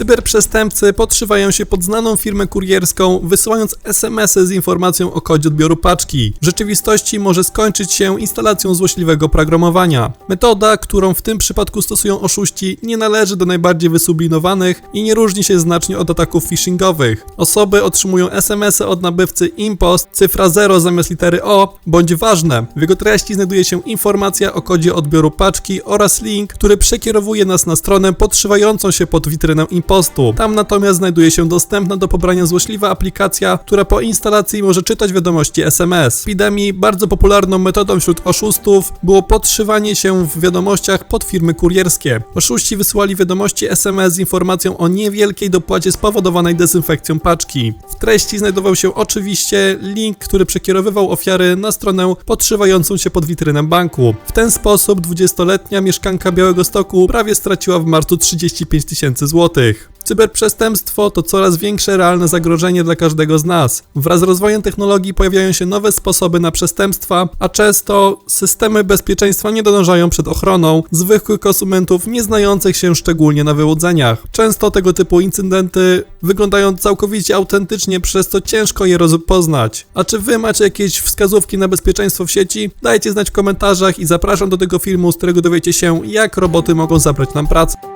Cyberprzestępcy podszywają się pod znaną firmę kurierską, wysyłając SMS-y z informacją o kodzie odbioru paczki. W rzeczywistości może skończyć się instalacją złośliwego programowania. Metoda, którą w tym przypadku stosują oszuści, nie należy do najbardziej wysublinowanych i nie różni się znacznie od ataków phishingowych. Osoby otrzymują SMS-y od nabywcy impost, cyfra 0 zamiast litery O, bądź ważne. W jego treści znajduje się informacja o kodzie odbioru paczki oraz link, który przekierowuje nas na stronę podszywającą się pod witrynę impostu. Tam natomiast znajduje się dostępna do pobrania złośliwa aplikacja, która po instalacji może czytać wiadomości SMS. W epidemii bardzo popularną metodą wśród oszustów było podszywanie się w wiadomościach pod firmy kurierskie. Oszuści wysyłali wiadomości SMS z informacją o niewielkiej dopłacie spowodowanej dezynfekcją paczki. W treści znajdował się oczywiście link, który przekierowywał ofiary na stronę podszywającą się pod witrynę banku. W ten sposób 20-letnia mieszkanka Białego Stoku prawie straciła w marcu 35 tysięcy złotych. Cyberprzestępstwo to coraz większe realne zagrożenie dla każdego z nas. Wraz z rozwojem technologii pojawiają się nowe sposoby na przestępstwa, a często systemy bezpieczeństwa nie dążają przed ochroną zwykłych konsumentów nie znających się szczególnie na wyłudzeniach. Często tego typu incydenty wyglądają całkowicie autentycznie, przez co ciężko je rozpoznać. A czy wy macie jakieś wskazówki na bezpieczeństwo w sieci? Dajcie znać w komentarzach i zapraszam do tego filmu, z którego dowiecie się, jak roboty mogą zabrać nam pracę.